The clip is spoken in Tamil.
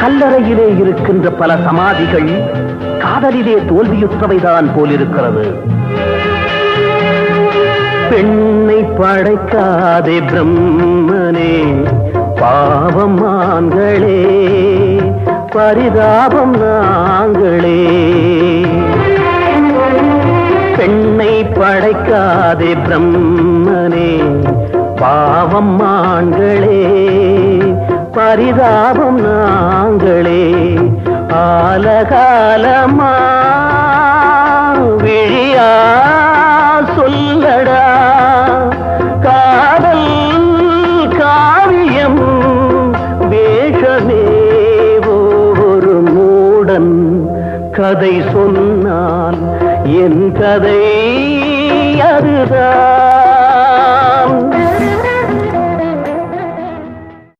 கல்லறையிலே இருக்கின்ற பல சமாதிகள் காதலிலே தோல்வியுற்றவைதான் போலிருக்கிறது. பெண்ணை படைக்காதே பிரம்மனே பாவம் ஆண்களே பரிதாபம் நாங்களே. பெண்ணை படைக்காதே பிரம்மனே பாவம் ஆண்களே. பரிதாபம் நாங்களே. ஆலகாலமா விழியா சொல்லடா. காதல் காவியம் வேஷமே ஒரு மூடன் கதை சொன்னால் என் கதை அதுதான்.